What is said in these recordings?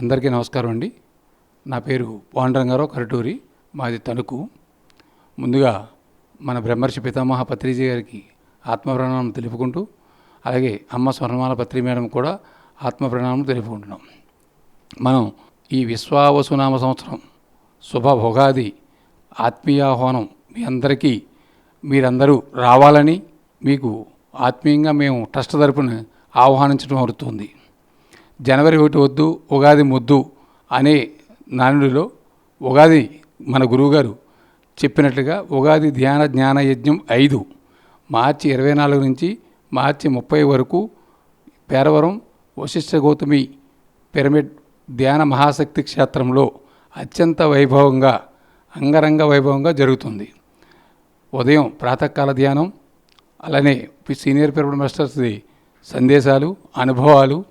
అందరికీ నమస్కారం అండి. నా పేరు పాండురంగారావు కరటూరి మాది తణుకు. ముందుగా మన బ్రహ్మర్షి పితామహ పత్రిజీ గారికి ఆత్మ ప్రణామం తెలుపుకుంటూ అలాగే అమ్మ స్వర్ణమాల పత్రి మేడం కూడా ఆత్మ ప్రణామం తెలుపుకుంటున్నాం. మనం ఈ విశ్వావసునామ సంవత్సరం శుభ భోగాది ఆత్మీయాహ్వానం మీ అందరికీ మీరందరూ రావాలని మీకు ఆత్మీయంగా మేము ట్రస్ట్ తరపున ఆహ్వానించడం అవుతుంది జనవరి ఒకటి వద్దు ఉగాది ముద్దు అనే నానుడిలో ఉగాది మన గురువుగారు చెప్పినట్లుగా ఉగాది ధ్యాన జ్ఞాన యజ్ఞం ఐదు మార్చి ఇరవై నాలుగు నుంచి మార్చి ముప్పై వరకు పేరవరం వశిష్ఠ గౌతమి పిరమిడ్ ధ్యాన మహాశక్తి క్షేత్రంలో అత్యంత వైభవంగా అంగరంగ వైభవంగా జరుగుతుంది. ఉదయం ప్రాతకాల ధ్యానం అలానే సీనియర్ పిరమిడ్ మాస్టర్స్ది సందేశాలు అనుభవాలు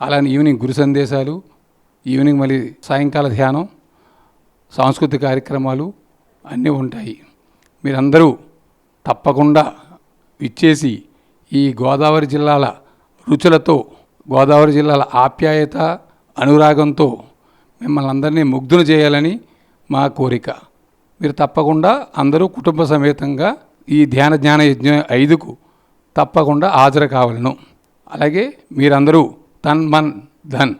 అలానే ఈవినింగ్ గురు సందేశాలు ఈవినింగ్ మళ్ళీ సాయంకాల ధ్యానం సాంస్కృతిక కార్యక్రమాలు అన్నీ ఉంటాయి. మీరందరూ తప్పకుండా ఇచ్చేసి ఈ గోదావరి జిల్లాల రుచులతో గోదావరి జిల్లాల ఆప్యాయత అనురాగంతో మిమ్మల్ని అందరినీ ముగ్ధులు చేయాలని మా కోరిక. మీరు తప్పకుండా అందరూ కుటుంబ సమేతంగా ఈ ధ్యాన జ్ఞాన యజ్ఞ ఐదుకు తప్పకుండా హాజరు కావాలను. అలాగే మీరందరూ తన్ మన్ ధన్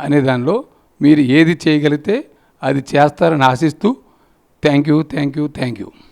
అనే దానిలో మీరు ఏది చేయగలిగితే అది చేస్తారని ఆశిస్తూ thank you thank you thank you.